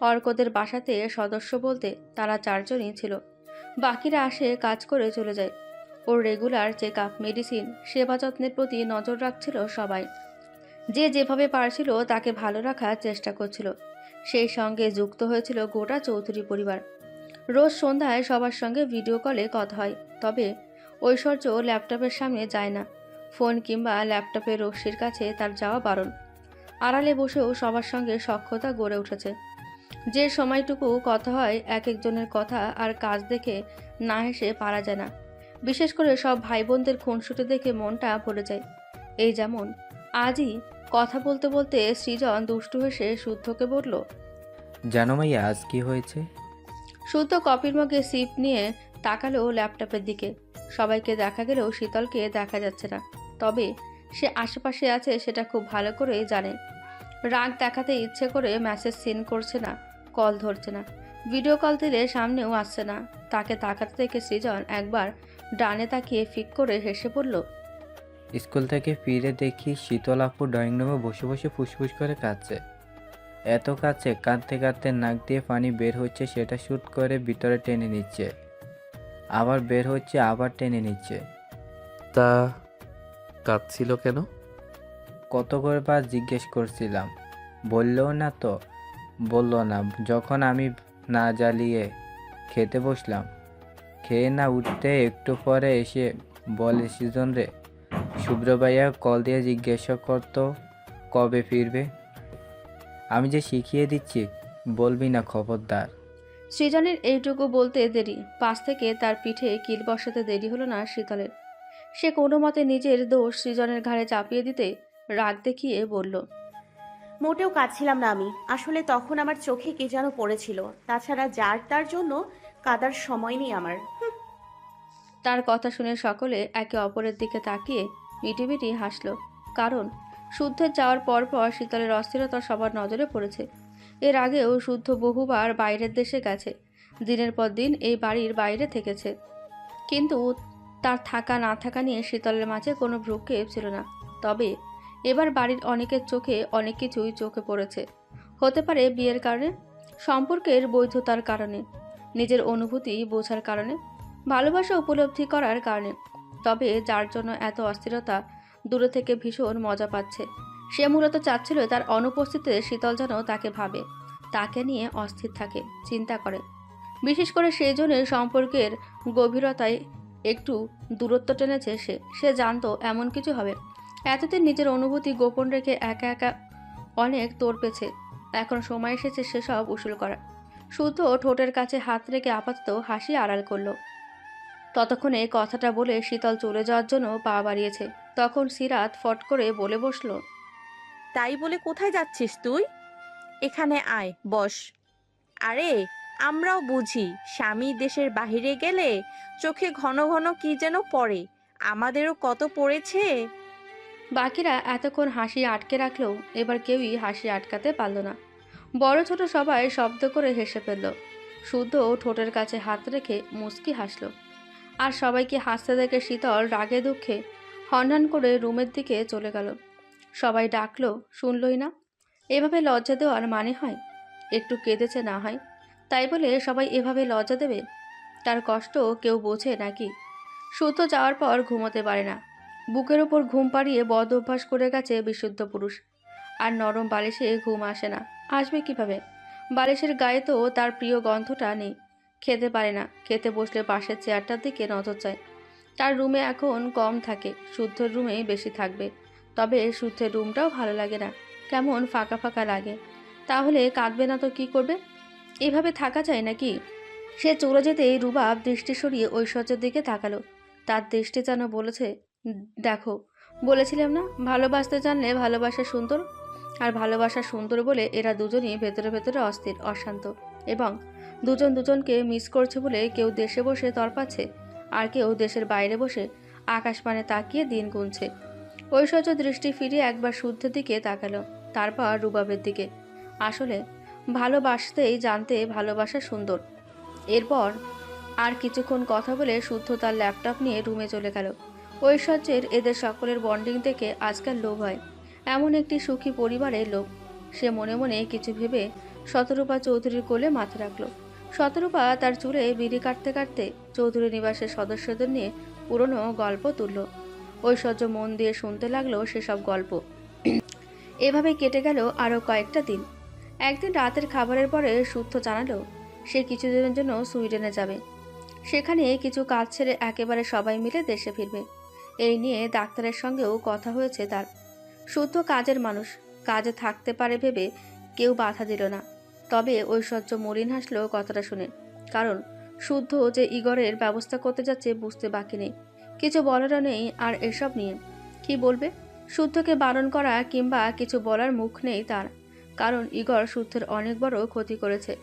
অর্কদের বাসাতে সদস্য বলতে তারা চারজনই ছিল। বাকিরা আসে কাজ করে চলে যায়। ওর রেগুলার চেক আপ মেডিসিন সেবা যত্নের প্রতি নজর রাখছিল সবাই। যে যেভাবে পারছিল তাকে ভালো রাখার চেষ্টা করছিল। সেই সঙ্গে যুক্ত হয়েছিল গোটা চৌধুরী পরিবার। রোজ সন্ধ্যায় সবার সঙ্গে ভিডিও কলে কথা হয়, তবে ঐশ্বর্য ল্যাপটপের সামনে যায় না। ফোন কিংবা ল্যাপটপের রশ্মির কাছে তার যাওয়া বারণ। আড়ালে বসেও সবার সঙ্গে সখ্যতা গড়ে উঠেছে। যে সময়টুকু কথা হয় এক একজনের কথা আর কাজ দেখে না হেসে পারা যায় না। বিশেষ করে সব ভাই বোনদের খুনসুটি দেখে মনটা ভরে যায়। এই যেমন আজই কথা বলতে বলতে সৃজন দুষ্টু হেসে শুদ্ধকে বলল জানো মাইয়া আজ কি হয়েছে? শুদ্ধ কপির মগে সিপ নিয়ে তাকালো ল্যাপটপের দিকে। সবাইকে দেখা গেলেও শীতলকে দেখা যাচ্ছে না। তবে সে আশেপাশে আছে সেটা খুব ভালো করেই জানে। রাগ দেখাতে ইচ্ছে করে মেসেজ সিন করছে না কল ধরছে না। ভিডিও কল দিলে সামনেও আসছে না। তাকে তাকাতে দেখে সৃজন একবার ডানে তাকিয়ে ফিক করে হেসে পড়ল স্কুল থেকে ফিরে দেখি শীতল আপু ড্রয়িং রুমে বসে বসে ফুসফুস করে কাঁদছে। এত কাছে কাঁদতে কাঁদতে নাক দিয়ে পানি বের হচ্ছে সেটা শ্যুট করে ভিতরে টেনে নিচ্ছে। আবার বের হচ্ছে আবার টেনে নিচ্ছে। তা কাঁদছিল কেন? কত করে বার জিজ্ঞেস করছিলাম। বললেও না তো। বলল না যখন আমি না জ্বালিয়ে খেতে বসলাম। খেয়ে না উঠতে একটু পরে এসে বলে সিজন রে শুভ্র ভাইয়া কল দিয়ে জিজ্ঞাসা করতো কবে ফিরবে? আমি যে শিখিয়ে দিচ্ছি বলবি না খবরদার। সৃজনের এইটুকু বলতে দেরি। পাশ থেকে তার পিঠে কিল বসাতে দেরি হলো না শীতলের। সে কোনো মতে নিজের দোষ সৃজনের ঘাড়ে চাপিয়ে দিতে রাগ দেখিয়ে বলল মোটেও কাঁদছিলাম না আমি। আসলে তখন আমার চোখে কে যেন পড়েছিল। তাছাড়া যার তার জন্য কাদার সময় নেই আমার। তার কথা শুনে সকলে একে অপরের দিকে তাকিয়ে মিটিমিটি হাসল কারণ শুদ্ধের যাওয়ার পর পর শীতলের অস্থিরতা সবার নজরে পড়েছে। এর আগেও শুদ্ধ বহুবার বাইরের দেশে গেছে। দিনের পর দিন এই বাড়ির বাইরে থেকেছে। কিন্তু তার থাকা না থাকা নিয়ে শীতলের মাঝে কোনো ভ্রুক্ষেপ ছিল না। তবে এবার বাড়ির অনেকের চোখে অনেক কিছুই চোখে পড়েছে। হতে পারে বিয়ের কারণে, সম্পর্কের বৈধতার কারণে, নিজের অনুভূতি বোঝার কারণে, ভালোবাসা উপলব্ধি করার কারণে। তবে যার জন্য এত অস্থিরতা দূরে থেকে ভীষণ মজা পাচ্ছে। সে মূলত চাচ্ছিল তার অনুপস্থিতিতে শীতল যেন তাকে ভাবে, তাকে নিয়ে অস্থির থাকে, চিন্তা করে। বিশেষ করে সেই জন্য সম্পর্কের গভীরতায় একটু দূরত্ব টেনেছে সে সে জানতো এমন কিছু হবে। এতদিন নিজের অনুভূতি গোপন রেখে একা একা অনেক তোর পেছে এখন সময় এসেছে সেসব উসুল করা শুদ্ধ ঠোঁটের কাছে হাত রেখে আপাতত হাসি আড়াল করল। ততক্ষণে কথাটা বলে শীতল চলে যাওয়ার জন্য পা বাড়িয়েছে। তখন সিরাত ফট করে বলে বসল, তাই বলে কোথায় যাচ্ছিস তুই? এখানে আয়, বস। আরে আমরাও বুঝি, স্বামী দেশের বাহিরে গেলে চোখে ঘন ঘন কি যেন পড়ে। আমাদেরও কত পড়েছে? বাকিরা এতক্ষণ হাসি আটকে রাখলেও এবার কেউই হাসি আটকাতে পারল না। বড় ছোট সবাই শব্দ করে হেসে ফেলল। শুদ্ধ ঠোঁটের কাছে হাত রেখে মুস্কি হাসল। আর সবাইকে হাসতে দেখে শীতল রাগে দুঃখে হনহন করে রুমের দিকে চলে গেল। সবাই ডাকলো, শুনলই না? এভাবে লজ্জা দেওয়ার মানে হয়? একটু কেঁদেছে না হয়? তাই বলে সবাই এভাবে লজ্জা দেবে? তার কষ্ট কেউ বোঝে নাকি? শুদ্ধ যাওয়ার পর ঘুমোতে পারে না। বুকের ওপর ঘুম পাড়িয়ে বদ অভ্যাস করে গেছে বিশুদ্ধ পুরুষ। আর নরম বালিশে ঘুম আসে না। আসবে কীভাবে? বালিশের গায়ে তো তার প্রিয় গন্ধটা নেই। খেতে পারে না। খেতে বসলে পাশের চেয়ারটার দিকে নজর চায়। তার রুমে এখন কম থাকে। শুদ্ধর রুমে বেশি থাকবে। তবে শুদ্ধের রুমটাও ভালো লাগে না। কেমন ফাঁকা ফাঁকা লাগে। তাহলে কাঁদবে না তো কি করবে? এভাবে থাকা যায় নাকি? সে চলে যেতেই রুবাব দৃষ্টি সরিয়ে ঐশ্বর্যের দিকে তাকালো। তার দৃষ্টি যেন বলেছে, দেখো, বলেছিলাম না, ভালোবাসতে জানলে ভালোবাসা সুন্দর, আর ভালোবাসা সুন্দর বলে এরা দুজনই ভেতরে ভেতরে অস্থির, অশান্ত। এবং দুজন দুজনকে মিস করছে বলে কেউ দেশে বসে তরপাচ্ছে আর কেউ দেশের বাইরে বসে আকাশপানে তাকিয়ে দিন গুনছে। ঐশ্বর্য দৃষ্টি ফিরিয়ে একবার শুদ্ধের দিকে তাকালো, তারপর রুবাবের দিকে। আসলে ভালোবাসতেই জানতে ভালোবাসা সুন্দর। এরপর আর কিছুক্ষণ কথা বলে শুদ্ধ তার ল্যাপটপ নিয়ে রুমে চলে গেল। ঐশ্বর্যের এদের সকলের বন্ডিং দেখে আজকাল লোভ হয়। এমন একটি সুখী পরিবারের লোক সে মনে মনে কিছু ভেবে শতরূপা চৌধুরীর কোলে মাথা রাখল। শতরূপা তার চুলে বিড়ি কাটতে কাটতে চৌধুরী নিবাসের সদস্যদের নিয়ে পুরনো গল্প তুলল। ঐশ্বর্য মন দিয়ে শুনতে লাগল সেসব গল্প। এভাবে কেটে গেল আরও কয়েকটা দিন। একদিন রাতের খাবারের পরে শুদ্ধ জানালো, সে কিছুদিনের জন্য সুইডেনে যাবে। সেখানে কিছু কাজ ছেড়ে একেবারে সবাই মিলে দেশে ফিরবে। এই নিয়ে ডাক্তারের সঙ্গেও কথা হয়েছে তার। শুদ্ধ কাজের মানুষ, কাজে থাকতে পারে ভেবে কেউ বাধা দিল না। তবে ঐশ্বর্য মলিন হাসলো কথাটা শুনে, কারণ শুদ্ধ যে ইগরের ব্যবস্থা করতে যাচ্ছে বুঝতে বাকি নেই। কিছু বলারও নেই আর এসব নিয়ে। কি বলবে? শুদ্ধকে বারণ করা কিংবা কিছু বলার মুখ নেই তার। কারণ ইগর শুদ্ধের অনেক বড় ক্ষতি করেছে।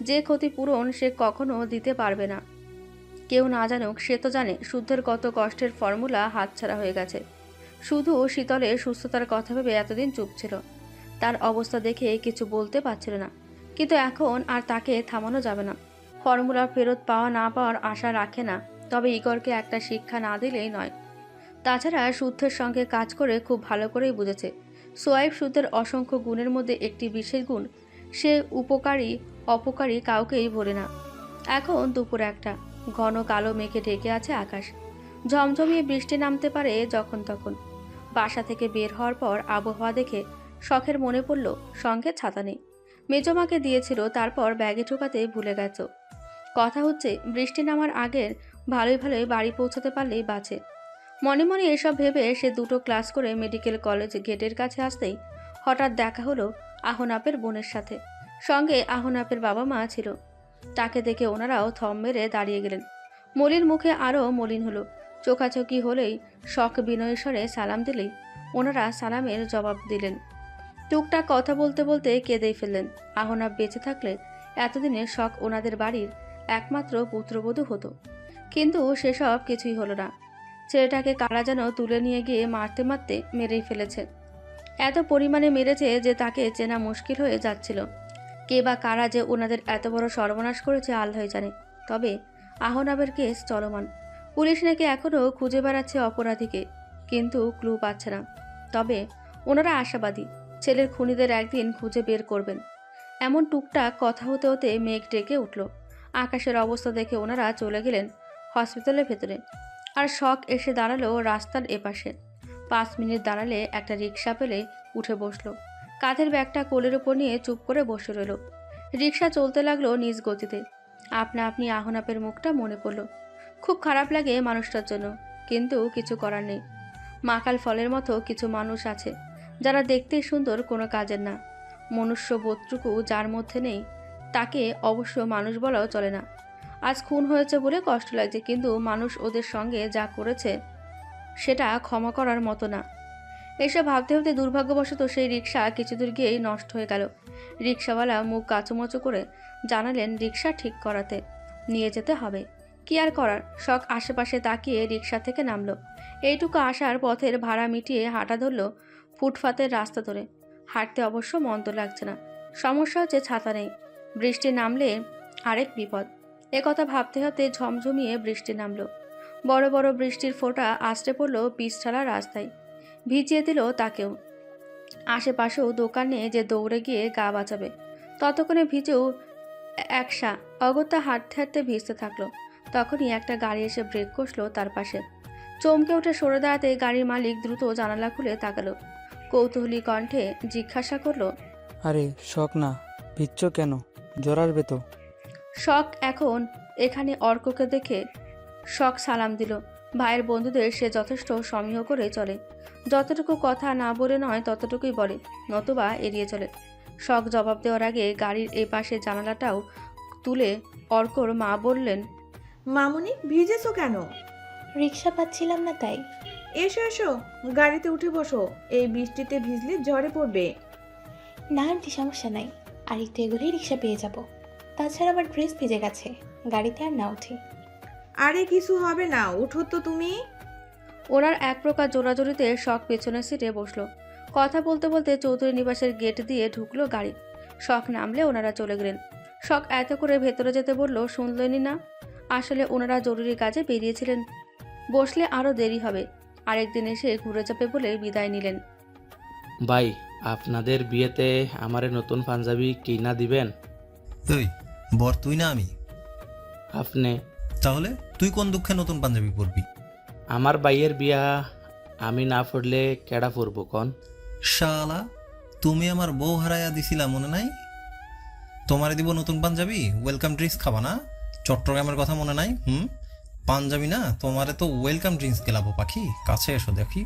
যে ক্ষতিপূরণ সে কখনো দিতে পারবে না। কেউ না জানুক, সে তো জানে শুদ্ধের কত কষ্টের ফর্মুলা হাতছাড়া হয়ে গেছে। শুধু শীতলের সুস্থতার কথা ভেবে এতদিন চুপ ছিল। তার অবস্থা দেখে কিছু বলতে পারছিল না। কিন্তু এখন আর তাকে থামানো যাবে না। ফর্মুলা ফেরত পাওয়া না পাওয়ার আশা রাখে না, তবে ইগরকে একটা শিক্ষা না দিলেই নয়। তাছাড়া শুদ্ধের সঙ্গে কাজ করে খুব ভালো করেই বুঝেছে। সোয়াইব শুদ্ধের অসংখ্য গুণের মধ্যে একটি বিশেষ গুণ। সে উপকারী, অপকারী কাউকেই ভরে না। এখন দুপুর একটা। ঘন কালো মেঘে ঢেকে আছে আকাশ। ঝমঝমিয়ে বৃষ্টি নামতে পারে যখন তখন। বাসা থেকে বের হওয়ার পর আবহাওয়া দেখে শখের মনে পড়ল, সঙ্গে ছাতা নেই। মেজমাকে দিয়েছিল, তারপর ব্যাগে ঢোকাতে ভুলে গেছ। কথা হচ্ছে, বৃষ্টি নামার আগের ভালোই ভালোই বাড়ি পৌঁছাতে পারলেই বাঁচে। মনে মনে এসব ভেবে সে দুটো ক্লাস করে মেডিকেল কলেজ গেটের কাছে আসতেই হঠাৎ দেখা হলো আহনাপের বোনের সাথে। সঙ্গে আহনাপের বাবা মা ছিল। তাকে দেখে ওনারাও থম মেরে দাঁড়িয়ে গেলেন। মলিন মুখে আরও মলিন হলো। চোখাচোখি হলেই শখ বিনয়েশ্বরে সালাম দিলেই ওনারা সালামের জবাব দিলেন। টুকটাক কথা বলতে বলতে কেঁদেই ফেললেন। আহনাব বেঁচে থাকলে এতদিনে শখ ওনাদের বাড়ির একমাত্র পুত্রবধূ হতো। কিন্তু সেসব কিছুই হলো না। ছেলেটাকে কারা যেন তুলে নিয়ে গিয়ে মারতে মারতে মেরেই ফেলেছে। এত পরিমাণে মেরেছে যে তাকে চেনা মুশকিল হয়ে যাচ্ছিল। কে বা কারা যে ওনাদের এত বড় সর্বনাশ করেছে আল্লাহ জানে। তবে আহনাবের কেস চলমান। পুলিশ নাকি এখনও খুঁজে বেড়াচ্ছে অপরাধীকে, কিন্তু ক্লু পাচ্ছে না। তবে ওনারা আশাবাদী, ছেলের খুনিদের একদিন খুঁজে বের করবেন। এমন টুকটাক কথা হতে হতে মেঘ ডেকে উঠল। আকাশের অবস্থা দেখে ওনারা চলে গেলেন হসপিটালের ভেতরে। আর শখ এসে দাঁড়াল রাস্তার এপাশে। পাঁচ মিনিট দাঁড়ালে একটা রিক্সা পেলে উঠে বসল। কাঁধের ব্যাগটা কোলের ওপর নিয়ে চুপ করে বসে রইল। রিক্সা চলতে লাগল নিজ গতিতে। আপনা আপনি আহনাপের মুখটা মনে পড়ল। খুব খারাপ লাগে মানুষটার জন্য, কিন্তু কিছু করার নেই। মাকাল ফলের মতো কিছু মানুষ আছে, যারা দেখতে সুন্দর কোনো কাজের না। মনুষ্য বোধটুকু যার মধ্যে নেই, তাকে অবশ্য মানুষ বলাও চলে না। আজ খুন হয়েছে বলে কষ্ট লাগছে, কিন্তু মানুষ ওদের সঙ্গে যা করেছে সেটা ক্ষমা করার মতো না। এসব ভাবতে ভাবতে দুর্ভাগ্যবশত সেই রিক্সা কিছু দূর গিয়েই নষ্ট হয়ে গেল। রিক্সাওয়ালা মুখ কাচুমচু করে জানালেন রিক্সা ঠিক করাতে নিয়ে যেতে হবে। কি আর করার? শখ আশেপাশে তাকিয়ে রিক্সা থেকে নামলো। এইটুকু আসার পথের ভাড়া মিটিয়ে হাঁটা ধরলো ফুটপাতের রাস্তা ধরে। হাঁটতে অবশ্য মন্দ লাগছে না। সমস্যা হচ্ছে ছাতা নেই। বৃষ্টি নামলে আরেক বিপদ। একথা ভাবতে ভাবতে ঝমঝমিয়ে বৃষ্টি নামলো। বড় বড় বৃষ্টির ফোঁটা আছড়ে পড়ল পিছছাড়া রাস্তায়। ভিজিয়ে দিল তাকেও। আশেপাশেও দোকানে যে দৌড়ে গিয়ে গা বাঁচাবে, ততক্ষণে ভিজেও একসা অগত্যা হাঁটতে হাঁটতে ভিজতে থাকল। তখনই একটা গাড়ি এসে ব্রেক কষলো তার পাশে। চমকে উঠে সরে দাঁড়াতে গাড়ির মালিক দ্রুত জানালা খুলে তাকালো। কৌতূহলী কণ্ঠে জিজ্ঞাসা করল, আরে শখ না, ভিজছ কেন? জোরার আসবে তো। শখ এখন এখানে অর্ককে দেখে শখ সালাম দিল। ভাইয়ের বন্ধুদের সে যথেষ্ট সমীহ করে চলে। যতটুকু কথা না বলে নয় ততটুকুই বলে নতুবা এড়িয়ে চলে। শখ জবাব দেওয়ার আগে গাড়ির এই পাশে জানালাটাও তুলে অর্কর মা বললেন মামুনি ভিজেছো কেন? রিক্সা পাচ্ছিলাম না তাই। এসো এসো গাড়িতে উঠে বসো। এই বৃষ্টিতে ভিজলে জ্বরে পড়বে। না আন্টি সমস্যা নাই। আর একটু এগুলোই রিক্সা পেয়ে যাব। তাছাড়া আমার ড্রেস ভিজে গেছে। গাড়িতে আর না উঠি। আরে কিছু হবে না উঠো তো তুমি। ওনার এক প্রকার জোরাজোরিতে শখ পেছনের সিটে বসল। কথা বলতে বলতে চৌধুরী নিবাসের গেট দিয়ে ঢুকলো গাড়ি। শখ নামলে ওনারা চলে গেলেন। শখ এত করে ভেতরে যেতে বলল শুনলেনই না? আসলে ওনারা জরুরি কাজে বেরিয়েছিলেন। বসলে আরও দেরি হবে। আরেকদিন এসে ঘুরে যাবে বলে বিদায় নিলেন। ভাই আপনাদের বিয়েতে আমারে নতুন পাঞ্জাবি কিনা দিবেন? তুই বর তুই না আমি। আপনি। তাহলে তুই কোন দুঃখে নতুন পাঞ্জাবি পরবি? আমার বাইয়ের বিয়া আমি না পড়লে কেডা পড়ব কন? শালা তুমি আমার বউ হারাইয়া দিছিলা মনে নাই? তোমারে দিব নতুন পাঞ্জাবি? ওয়েলকাম ড্রিঙ্কস খাবা না? চট্টগ্রামের কথা মনে নাই? হুম? পাঞ্জাবি না? তোমারে তো ওয়েলকাম ড্রিঙ্কস গেলাবো পাখি। কাছে এসো দেখি।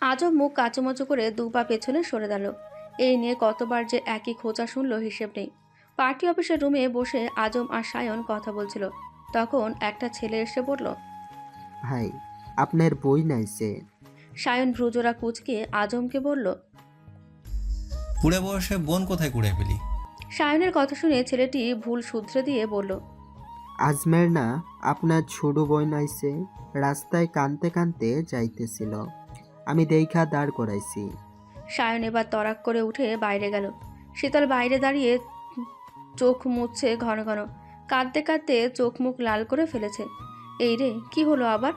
আজও মুখ কাচুমচু করে দু পা পেছনে সরে দাঁড়াল। এই নিয়ে কতবার যে একই খোঁচা শুনলো হিসেব নেই। পার্টি অফিসের রুমে বসে আজম আর সায়ন কথা বলছিল। তখন একটা ছেলে এসে বলল ভাই আপনার বই নাইছে সায়ন ভ্রুজোড়া কুচকে আজমকে বলল কুড়ে বয়সে বোন কোথায় কুড়ে পেলি? সায়নের কথা শুনে ছেলেটি ভুল শুধরে দিয়ে বলল আজমের না আপনার ছোট বই নাইছে রাস্তায় কানতে কানতে যাইতেছিল। আমি দেখা দাঁড় করাইছি। সায়ন এবার তরাক করে উঠে বাইরে গেল। শীতল বাইরে দাঁড়িয়ে চোখ মুছছে ঘন ঘন। কাঁদতে কাঁদতে চোখ মুখ লাল করে ফেলেছে। এই রে, কি হলো আবার?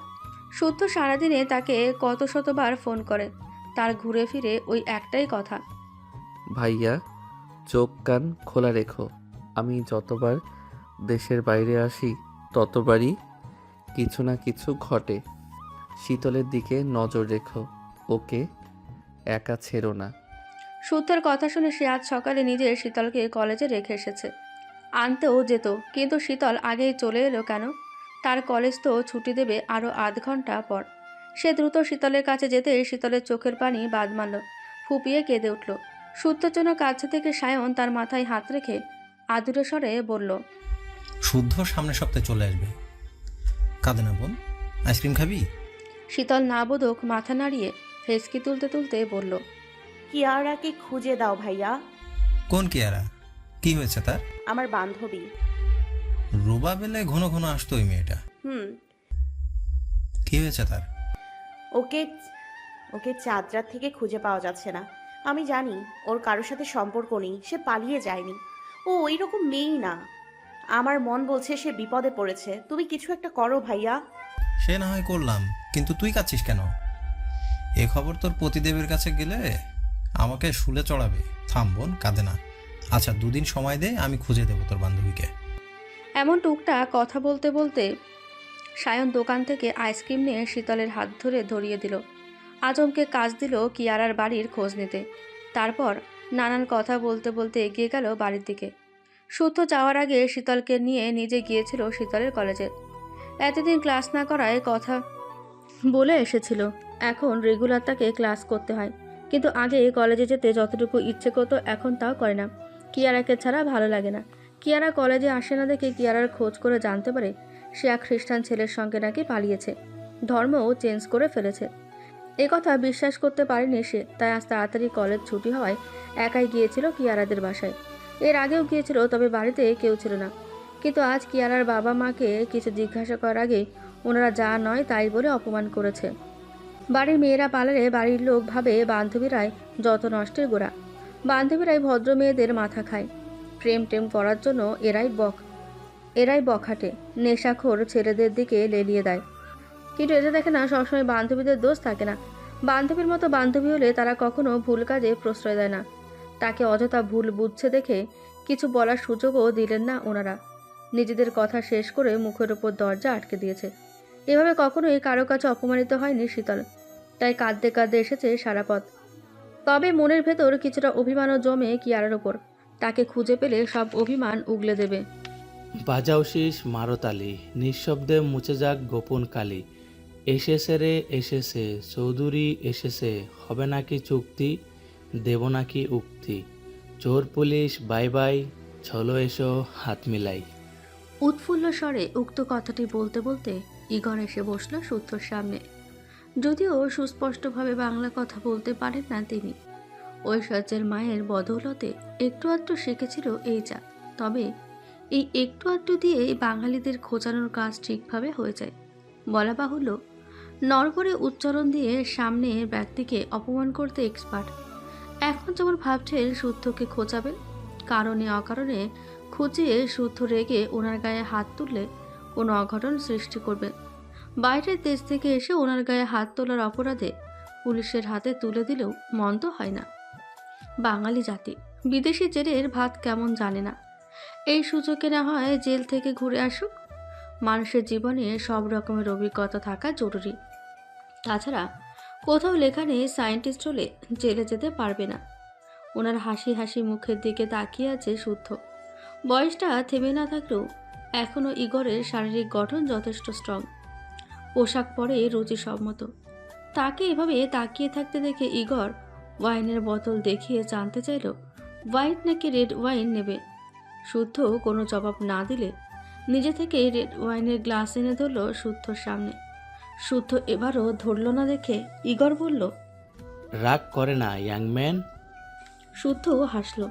সত্য সারাদিনে তাকে কত শতবার ফোন করে। তার ঘুরে ফিরে ওই একটাই কথা। ভাইয়া, চোখ কান খোলা রেখো। আমি যতবার দেশের বাইরে আসি, ততবারই কিছু না কিছু ঘটে। শীতলের দিকে নজর রেখো। ওকে একা ছেড়ো না। শুদ্ধর কথা শুনে সে আজ সকালে নিজের শীতলকে কলেজে রেখে এসেছে। আনতেও যেত কিন্তু শীতল আগেই চলে এলো কেন? তার কলেজ তো ছুটি দেবে আরও আধ ঘণ্টা পর। সে দ্রুত শীতলের কাছে যেতে শীতলের চোখের পানি বাদ মারল ফুপিয়ে কেঁদে উঠল। শুদ্ধর জন্য কাছে থেকে সায়ন তার মাথায় হাত রেখে আদুরে স্বরে বলল শুদ্ধ সামনের সপ্তাহে চলে আসবে। কাঁদে না বোন আইসক্রিম খাবি? শীতল না বোধক মাথা নাড়িয়ে ফেসকি তুলতে তুলতে বলল কিয়ারাকে খুঁজে দাও ভাইয়া। কোন কেয়ারা? কি হয়েছে তার? আমার বান্ধবী। রোবা বেলে ঘন ঘন আসতো ওই মেয়েটা। হুম। কি হয়েছে তার? ওকে ওকে চাঁদরাত থেকে খুঁজে পাওয়া যাচ্ছে না। আমি জানি ওর কারোর সাথে সম্পর্ক নেই সে পালিয়ে যায়নি। ও ওই রকম মেয়েই না। আমার মন বলছে সে বিপদে পড়েছে। তুমি কিছু একটা করো ভাইয়া। সে না হয় করলাম কিন্তু তুই কাচ্ছিস কেন? এ খবর তোর পতিদেবের কাছে গেলে আমাকে শুলে চড়াবে। থাম বোন, কাঁদে না। আচ্ছা দুদিন সময় দে, আমি খুঁজে দেবো তোর বান্ধবীকে। এমন টুকটাক কথা বলতে বলতে সায়ন দোকান থেকে আইসক্রিম নিয়ে শীতলের হাত ধরে ধরিয়ে দিল। আজমকে কাজ দিল কিয়ারার বাড়ির খোঁজ নিতে। তারপর নানান কথা বলতে বলতে এগিয়ে গেল বাড়ির দিকে। শুদ্ধ যাওয়ার আগে শীতলকে নিয়ে নিজে গিয়েছিল শীতলের কলেজে। এতদিন ক্লাস না করায় কথা বলে এসেছিল। এখন রেগুলার তাকে ক্লাস করতে হয়। কিন্তু আগে কলেজে যেতে যতটুকু ইচ্ছে করতো এখন তাও করে না। কিয়ারাকে ছাড়া ভালো লাগে না। কিয়ারা কলেজে আসে না দেখে কিয়ারার খোঁজ করে জানতে পারে সে এক খ্রিস্টান ছেলের সঙ্গে নাকি পালিয়েছে। ধর্মও চেঞ্জ করে ফেলেছে। এ কথা বিশ্বাস করতে পারেনি সে, তাই আজ তাড়াতাড়ি কলেজ ছুটি হওয়ায় একাই গিয়েছিল কিয়ারাদের বাসায়। এর আগেও গিয়েছিল, তবে বাড়িতে কেউ ছিল না। কিন্তু আজ কিয়ারার বাবা মাকে কিছু জিজ্ঞাসা করার আগে ওনারা যা নয় তাই বলে অপমান করেছে। বাড়ির মেয়েরা পালালে বাড়ির লোক ভাবে বান্ধবীরাই যত নষ্টের গোড়া। বান্ধবীরাই ভদ্র মেয়েদের মাথা খায়। প্রেম টেম করার জন্য এরাই বক। এরাই বখাটে, নেশাখোর ছেলেদের দিকে লেলিয়ে দেয়। কিন্তু এটা দেখে না সবসময় বান্ধবীদের দোষ থাকে না। বান্ধবীর মতো বান্ধবী হলে তারা কখনো ভুল কাজে প্রশ্রয় দেয় না। তাকে অযথা ভুল বুঝছে দেখে কিছু বলার সুযোগও দিলেন না ওনারা। নিজেদের কথা শেষ করে মুখের ওপর দরজা আটকে দিয়েছে। এভাবে কখনোই কারও কাছে অপমানিত হয়নি শীতল। তাই কাঁদতে কাঁদতে এসেছে সারা পথ। তবে মনের ভেতর কিছুটা অভিমানও জমে কিয়ারার ওপর। তাকে খুঁজে পেলে সব অভিমান উগলে দেবে। বাজাও শীষ মারতালি নিঃশব্দে মুছে যাক গোপন কালি। এসেছে রে এসেছে। চৌধুরী এসেছে। হবে নাকি চুক্তি? দেব নাকি উক্তি? চোর পুলিশ বাই বাই। চলো এসো হাত মিলাই। উৎফুল্ল স্বরে উক্ত কথাটি বলতে বলতে ইগর এসে বসল সূত্রর সামনে। যদিও সুস্পষ্টভাবে বাংলা কথা বলতে পারেন না তিনি। ঐশ্বর্যের মায়ের বদৌলতে একটু আধটু শিখেছিল এই যা তবে এই একটু আধটু দিয়ে বাঙালিদের খোঁচানোর কাজ ঠিকভাবে হয়ে যায়। বলা বাহুল্য, নরবরে উচ্চারণ দিয়ে সামনে ব্যক্তিকে অপমান করতে এক্সপার্ট এখন যেমন ভাবছেন শুদ্ধকে খোঁচাবেন কারণে অকারণে খুঁজিয়ে শুদ্ধ রেগে ওনার গায়ে হাত তুললে কোনো অঘটন সৃষ্টি করবে। বাইরের দেশ থেকে এসে ওনার গায়ে হাত তোলার অপরাধে পুলিশের হাতে তুলে দিলেও মন্দ হয় না। বাঙালি জাতি, বিদেশি জেলের ভাত কেমন জানে না। এই সুযোগে না হয় জেল থেকে ঘুরে আসুক। মানুষের জীবনে সব রকমের অভিজ্ঞতা থাকা জরুরি। তাছাড়া কোথাও লেখা নেই, সায়েন্টিস্ট হলে জেলে যেতে পারবে না। ওনার হাসি হাসি মুখের দিকে তাকিয়ে আছে শুদ্ধ। বয়সটা থেমে না থাকলেও এখনও ইগরের শারীরিক গঠন যথেষ্ট স্ট্রং পোশাক পরে রুচি রুচিসম্মত। তাকে এভাবে তাকিয়ে থাকতে দেখে ইগর ওয়াইনের বোতল দেখিয়ে জানতে চাইল হোয়াইট নাকি রেড ওয়াইন নেবে? শুদ্ধ কোনো জবাব না দিলে নিজে থেকে রেড ওয়াইনের গ্লাস এনে ধরল শুদ্ধর সামনে। শুদ্ধ এবারও ধরল না দেখে ইগর বলল রাগ করে না ইয়াং ম্যান। শুদ্ধ হাসল।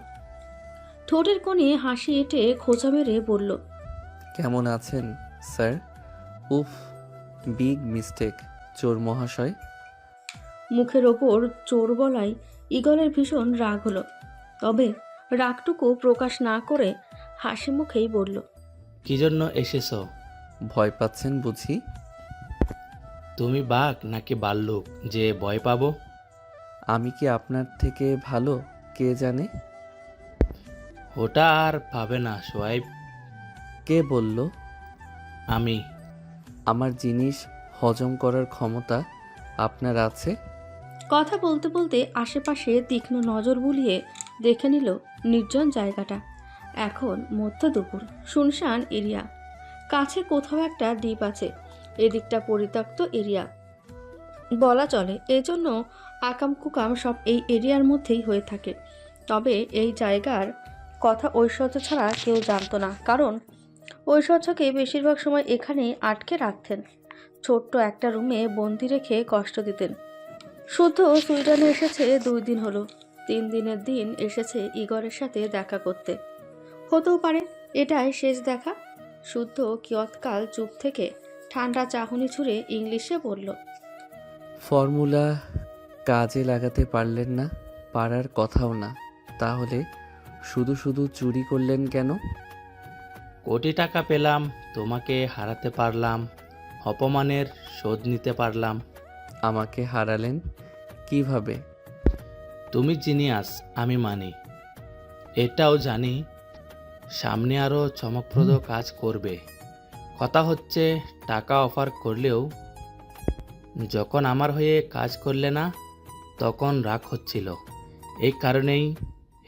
ঠোঁটের কোণে হাসি এঁটে খোঁচা মেরে বলল কেমন আছেন স্যার? উফ বিগ মিস্টেক চোর মহাশয়। মুখের ওপর চোর বলায় ইগলের ভীষণ রাগ হলো। তবে রাগটুকু প্রকাশ না করে হাসি মুখেই বলল কি জন্য এসেছ? ভয় পাচ্ছেন বুঝি? তুমি বাঘ নাকি বাল্লুক? যে ভয় পাবো? আমি কি আপনার থেকে ভালো কে জানে? ওটা আর পাবে না সোয়াইব কে বলল আমি। আমার জিনিস হজম করার ক্ষমতা আপনার আছে? কথা বলতে বলতে আশেপাশে তীক্ষ্ণ নজর বুলিয়ে দেখে নিল নির্জন জায়গাটা। এখন মধ্য দুপুর। শুনশান এরিয়া। কাছে কোথাও একটা দ্বীপ আছে। এদিকটা পরিত্যক্ত এরিয়া। বলা চলে এজন্য আকাম কুকাম সব এই এরিয়ার মধ্যেই হয়ে থাকে। তবে এই জায়গার কথা ঐশ্বর্য ছাড়া কেউ জানতো না কারণ ঐশ্বর্যকে বেশিরভাগ সময় এখানেই আটকে রাখতেন। ছোট্ট একটা রুমে বন্দি রেখে কষ্ট দিতেন। শুদ্ধ সুইডেনে এসেছে দুই দিন হলো। তিন দিনের দিন এসেছে ইগরের সাথে দেখা করতে। হতেও পারে, এটাই শেষ দেখা। শুদ্ধ কিয়ৎকাল চুপ থেকে ঠান্ডা চাহনি ছুঁড়ে ইংলিশে বলল, ফর্মুলা কাজে লাগাতে পারলেন না, পারার কথাও না। তাহলে শুধু শুধু চুরি করলেন কেন? কোটি টাকা পেলাম তোমাকে হারাতে পারলাম অপমানের শোধ নিতে পারলাম। আমাকে হারালেন কীভাবে? তুমি জিনিয়াস আমি মানি। এটাও জানি সামনে আরও চমকপ্রদ কাজ করবে। কথা হচ্ছে টাকা অফার করলেও যখন আমার হয়ে কাজ করলে না তখন রাগ হচ্ছিল। এই কারণেই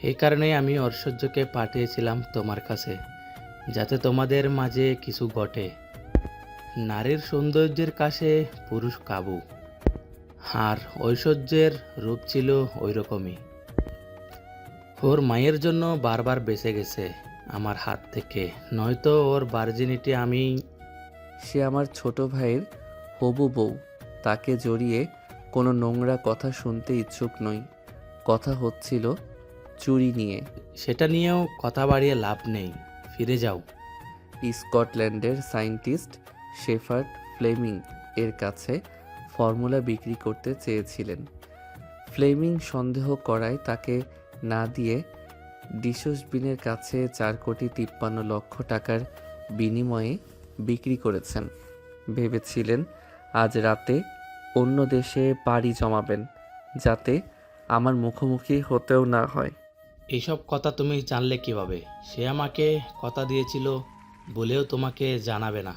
এই কারণেই আমি ঐশ্বর্যকে পাঠিয়েছিলাম তোমার কাছে। যাতে তোমাদের মাঝে কিছু ঘটে। নারীর সৌন্দর্যের কাছে পুরুষ কাবু। আর ঐশ্বর্যের রূপ ছিল ওই রকমই ওর মায়ের জন্য বারবার বেঁচে গেছে আমার হাত থেকে। নয়তো ওর ভার্জিনিটি আমি সে আমার ছোট ভাইয়ের হবু বউ। তাকে জড়িয়ে কোনো নোংরা কথা শুনতে ইচ্ছুক নই। কথা হচ্ছিল চুরি নিয়ে। সেটা নিয়েও কথা বাড়িয়ে লাভ নেই। ফিরে যাও। স্কটল্যান্ডের সায়েন্টিস্ট শেফার্ড ফ্লেমিং এর কাছে ফর্মুলা বিক্রি করতে চেয়েছিলেন। ফ্লেমিং সন্দেহ করায় তাকে না দিয়ে ডিসোসবিনের কাছে চার কোটি তিপ্পান্ন লক্ষ টাকার বিনিময়ে বিক্রি করেছেন। ভেবেছিলেন, আজ রাতে অন্য দেশে পাড়ি জমাবেন, যাতে আমার মুখোমুখি হতেও না হয়। এইসব কথা তুমি জানলে কীভাবে? সে আমাকে কথা দিয়েছিল বলেও তোমাকে জানাবে না।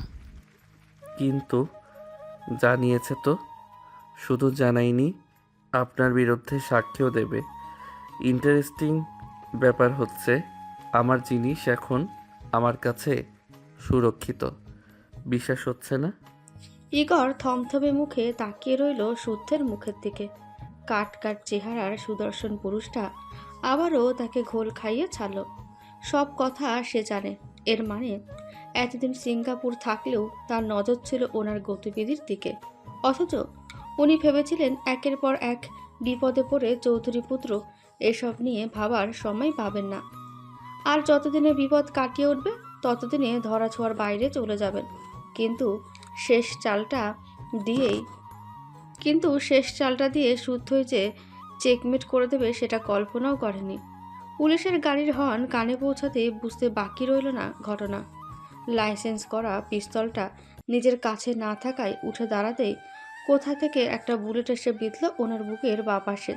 কিন্তু জানিয়েছে তো শুধু জানাইনি আপনার বিরুদ্ধে সাক্ষ্য দেবে। ইন্টারেস্টিং ব্যাপার হচ্ছে আমার জিনিস এখন আমার কাছে সুরক্ষিত। বিশ্বাস হচ্ছে না? ইগর থমথমে মুখে তাকিয়ে রইল শুদ্ধের মুখের দিকে। কাট কাট চেহারার সুদর্শন পুরুষটা আবারও তাকে ঘোল খাইয়ে ছাড়ল। সব কথা সে জানে। এর মানে এতদিন সিঙ্গাপুর থাকলেও তার নজর ছিল ওনার গতিবিধির দিকে। অথচ উনি ভেবেছিলেন একের পর এক বিপদে পড়ে চৌধুরী পুত্র এসব নিয়ে ভাবার সময় পাবেন না। আর যতদিনে বিপদ কাটিয়ে উঠবে, ততদিনে ধরা ছোঁয়ার বাইরে চলে যাবেন। কিন্তু শেষ চালটা দিয়েই কিন্তু শেষ চালটা দিয়ে শুদ্ধই যে চেকমেট করে দেবে সেটা কল্পনাও করেনি। পুলিশের গাড়ির হর্ন কানে পৌঁছাতে বুঝতে বাকি রইল না ঘটনা। লাইসেন্স করা পিস্তলটা নিজের কাছে না থাকায় উঠে দাঁড়াতেই কোথা থেকে একটা বুলেট এসে বিঁধল ওনার বুকের বা পাশে।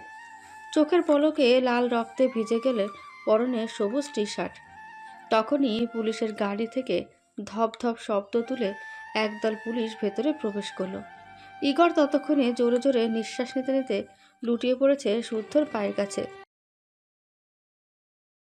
চোখের পলকে লাল রক্তে ভিজে গেলে পরনে সবুজ টি শার্ট তখনই পুলিশের গাড়ি থেকে ধপ ধপ শব্দ তুলে একদল পুলিশ ভেতরে প্রবেশ করল। ইগর ততক্ষণে জোরে জোরে নিঃশ্বাস নিতে নিতে লুটিয়ে পড়েছে শুদ্ধর পায়ের কাছে।